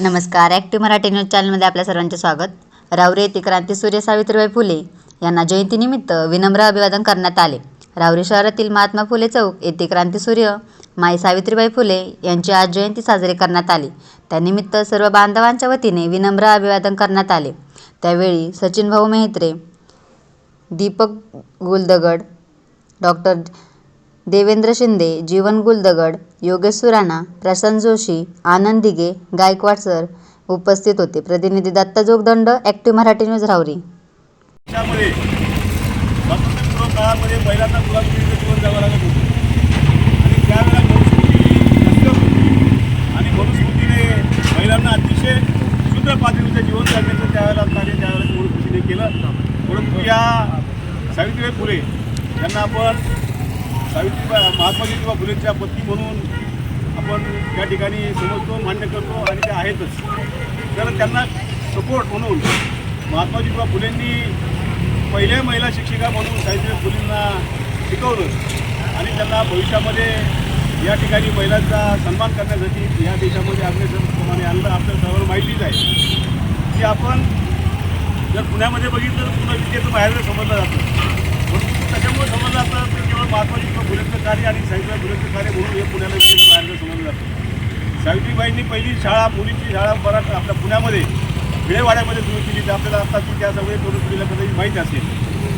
नमस्कार. Active Marathi news चॅनलमध्ये आपल्या सर्वांचे स्वागत. रावरी येथे क्रांतीसूर्य सावित्रीबाई फुले यांना जयंतीनिमित्त विनम्र अभिवादन करण्यात आले. रावरी शहरातील महात्मा फुले चौक येथे क्रांतीसूर्य माई सावित्रीबाई फुले यांची आज जयंती साजरी करण्यात आली. त्यानिमित्त सर्व बांधवांच्या वतीने विनम्र अभिवादन करण्यात आले. त्यावेळी सचिन भाऊ मेहत्रे दीपक गुलदगड डॉक्टर देवेंद्र शिंदे जीवन गुलदगड योगेश सुराणा प्रशांत जोशी आनंद दिगे गायकवाड सर उपस्थित होते. प्रतिनिधी दत्ता जोगदंड ॲक्टिव्ह मराठी न्यूज राहुरी. काळामध्ये महिलांना जीवन जगावं लागत होतं. आणि त्यावेळेला आणि महिलांना अतिशय शुद्ध पातळीचं जीवन जगण्याचं त्यावेळेला कार्य त्यावेळेला केलं. परंतु या सावित्रीबाई फुले यांना आपण सावित्रीबाई महात्मा ज्योतिबा फुलेंच्या पत्नी म्हणून आपण त्या ठिकाणी समजतो मान्य करतो आणि ते आहेतच. तर त्यांना सपोर्ट म्हणून महात्मा ज्योतिबा फुलेंनी पहिल्या महिला शिक्षिका म्हणून सावित्रीबाई फुलेंना शिकवलं आणि त्यांना भविष्यामध्ये या ठिकाणी महिलांचा सन्मान करण्यासाठी या देशामध्ये अग्रेसरप्रमाणे आणलं. आपल्याला सर्वांना माहितीच आहे. की आपण जर पुण्यामध्ये बघितलं तर पुन्हा विद्येचं बाहेर समजलं जातं. त्याच्यामुळे समजलं जातं तर केवळ महात्माजी ज्योतिबा कार्य आणि सावित्रीबाई फुलेंचं कार्य म्हणून हे पुण्याला विशेष बाहेर समजलं जातं. सावित्रीबाईंनी पहिली शाळा मुलीची शाळा परत आपल्या पुण्यामध्ये वेळेवाड्यामध्ये सुरू केली. तर आपल्याला आता त्या सगळे तरुण पिढीला कदाचित माहीत असेल.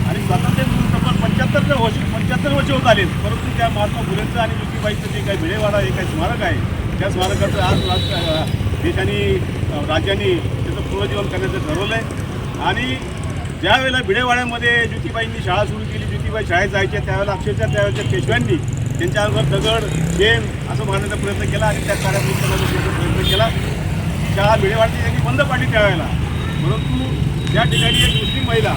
आणि स्वातंत्र्य मिळून तब्बल पंच्याहत्तर वर्ष पंच्याहत्तर वर्ष होत आले परंतु त्या महात्मा फुलेंचं आणि ज्योतिबाईचं जे काही भिडेवाडा हे काही स्मारक आहे. त्या स्मारकाचं आज राज- देशाने राज्याने राज्यांनी त्याचं पुनर्जीवन करण्याचं ठरवलं आहे आणि ज्यावेळेला भिडेवाड्यामध्ये ज्योतिबाईंनी शाळा सुरू केली ज्योतिबाई शाळेत जायच्या त्यावेळेला अक्षरशः त्यावेळेच्या पेशव्यांनी त्यांच्या अंगावर दगड शेण असं मारण्याचा प्रयत्न केला आणि त्या कार्यात प्रयत्न केला. शाळा भिडेवाडची त्यांनी बंद पाडली त्यावेळेला. परंतु त्या ठिकाणी एक मुस्लिम महिला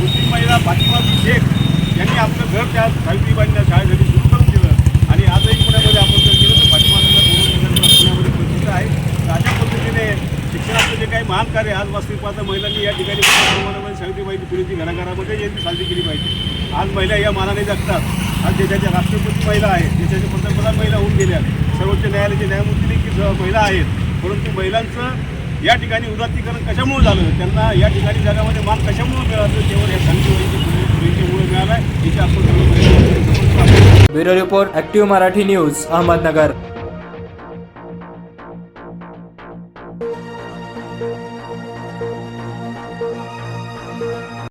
मुस्लिम महिला फातिमा शेख यांनी आपलं घर त्या सावित्रीबाईंना शाळेसाठी सुरू करून दिलं. आणि आजही पुण्यामध्ये आपण जर गेलो तर फातिमा नगर म्हणून नगर पुण्यामध्ये प्रसिद्ध आहे तर अशा पद्धतीने शिक्षणाचं जे काही महान कार्य आज वास्तविक महिलांनी या ठिकाणी मोठ्या प्रमाणामध्ये सावित्रीबाईंची पुरीची घराघरामध्ये यांची साजरी केली पाहिजे. आज महिला या मानाने जगतात. आज देशाच्या राष्ट्रपती महिला आहेत देशाच्या पंतप्रधान महिला होऊन गेल्या सर्वोच्च न्यायालयाचे न्यायमूर्ती देखील महिला आहेत. परंतु महिलांचं या ठिकाणी उदात्तीकरण कशामुळे झालं? त्यांना या ठिकाणी जगामध्ये मान कशामुळे मिळालं? केवळ या शांतीवरीची पुरीच्यामुळे मिळाला याची आपण bureau report active Marathi news Ahmednagar.